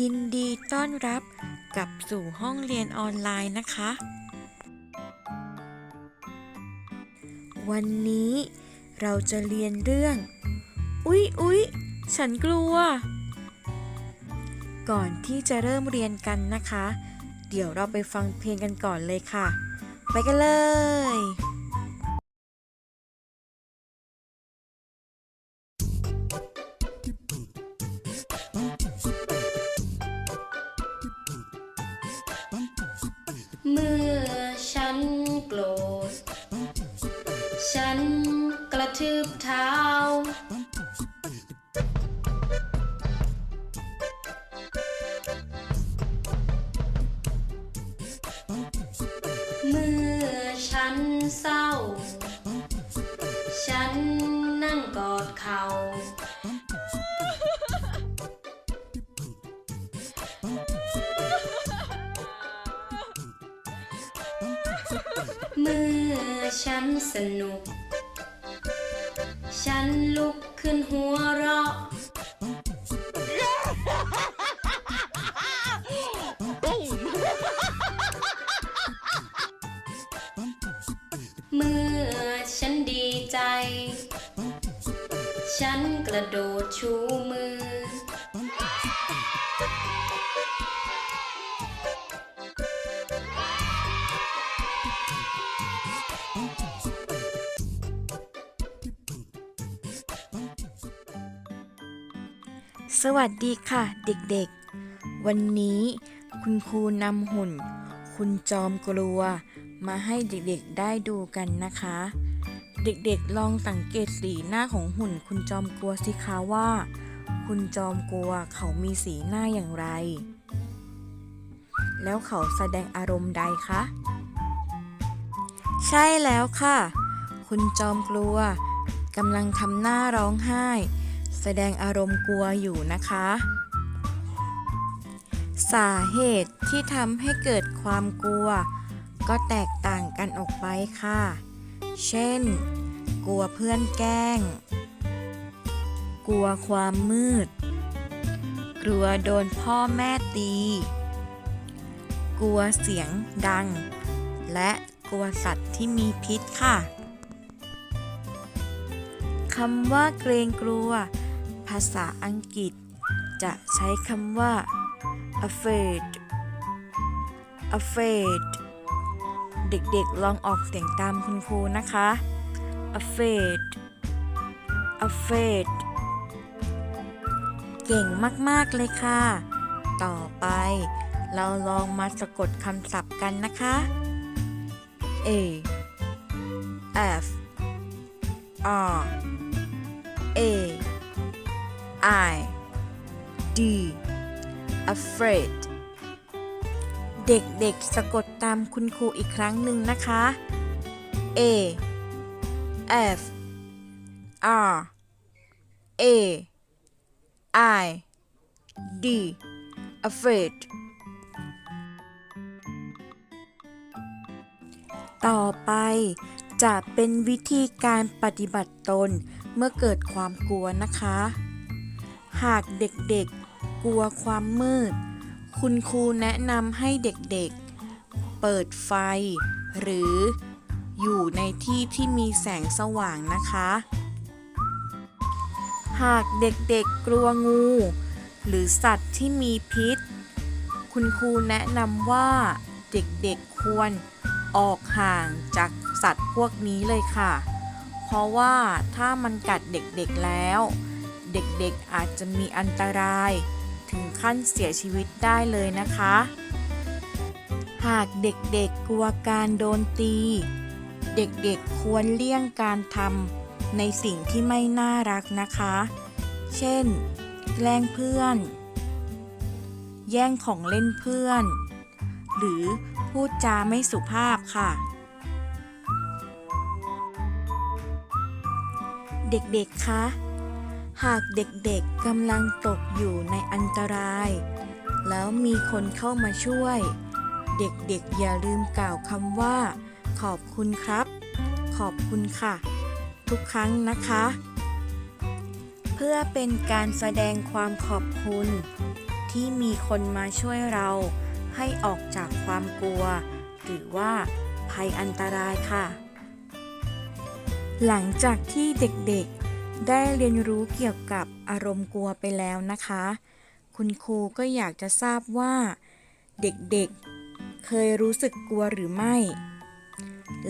ยินดีต้อนรับกลับสู่ห้องเรียนออนไลน์นะคะ วันนี้เราจะเรียนเรื่อง อุ๊ยอุ๊ยฉันกลัว ก่อนที่จะเริ่มเรียนกันนะคะ เดี๋ยวเราไปฟังเพลงกันก่อนเลยค่ะ ไปกันเลย เมื่อฉันโกรธ ฉันกระทืบเท้า เมื่อฉันเศร้า ฉันนั่งกอดเขา เมื่อฉันสนุก ฉันลุกขึ้นหัวเราะ เมื่อฉันดีใจ ฉันกระโดดชู สวัสดีค่ะเด็กๆ วันนี้คุณครูนำหุ่น คุณจอมกลัว มาให้เด็กๆได้ดูกันนะคะ เด็กๆลองสังเกตสีหน้าของหุ่น คุณจอมกลัวสิคะว่า คุณจอมกลัวเขามีสีหน้าอย่างไร แล้วเขาแสดงอารมณ์ใดคะ ใช่แล้วค่ะ คุณจอมกลัวกำลังทำหน้าร้องไห้ แสดงอารมณ์กลัวอยู่นะคะ สาเหตุที่ทำให้เกิดความกลัว ก็แตกต่างกันออกไปค่ะ เช่น กลัวเพื่อนแกล้ง กลัวความมืด กลัวโดนพ่อแม่ตี กลัวเสียงดัง และกลัวสัตว์ที่มีพิษค่ะคำว่าเกรงกลัว ภาษาอังกฤษ จะใช้คำว่า afraid afraid เด็กๆลองออกเสียงตามคุณครูนะคะ afraid afraid เก่งมากๆเลยค่ะ ต่อไปเราลองมาสะกดคำศัพท์กันนะคะ A F R A I D afraid เด็กๆสะกดตามคุณครูอีกครั้งหนึ่งนะคะ A F R A I D afraid ต่อไปจะเป็นวิธีการปฏิบัติตนเมื่อเกิดความกลัวนะคะ หากเด็กๆ กลัวความมืด คุณครูแนะนำให้เด็กๆ เปิดไฟ หรืออยู่ในที่ที่มีแสงสว่างนะคะ หากเด็กๆกลัวงู หรือสัตว์ที่มีพิษ คุณครูแนะนำว่าเด็กๆควรออกห่างจากสัตว์พวกนี้เลยค่ะ เพราะว่าถ้ามันกัดเด็กๆแล้ว เด็กๆอาจจะมีอันตราย ถึงขั้นเสียชีวิตได้เลยนะคะ หากเด็กๆกลัวการโดนตี เด็กๆควรเลี่ยงการทำในสิ่งที่ไม่น่ารักนะคะ เช่น แกล้งเพื่อน แย่งของเล่นเพื่อน หรือพูดจาไม่สุภาพค่ะเด็กๆ คะ หากเด็กๆกำลังตกอยู่ในอันตราย แล้วมีคนเข้ามาช่วย เด็กๆอย่าลืมกล่าวคำว่า ขอบคุณครับ ขอบคุณค่ะ ทุกครั้งนะคะ เพื่อเป็นการแสดงความขอบคุณ ที่มีคนมาช่วยเรา ให้ออกจากความกลัว หรือว่าภัยอันตรายค่ะ หลังจากที่เด็กๆ ได้เรียนรู้เกี่ยวกับอารมณ์กลัวไปแล้วนะคะ คุณครูก็อยากจะทราบว่า เด็กๆ เคยรู้สึกกลัวหรือไม่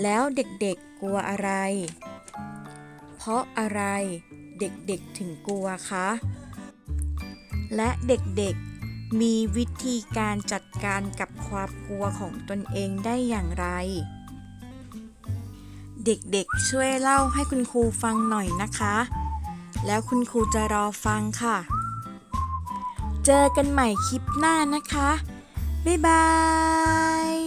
แล้วเด็กๆกลัวอะไร เพราะอะไรเด็กๆถึงกลัวคะ และเด็กๆมีวิธีการจัดการกับความกลัวของตนเองได้อย่างไร เด็กๆช่วยเล่าให้คุณครูฟังหน่อยนะคะ แล้วคุณครูจะรอฟังค่ะ เจอกันใหม่คลิปหน้านะคะ บ๊ายบาย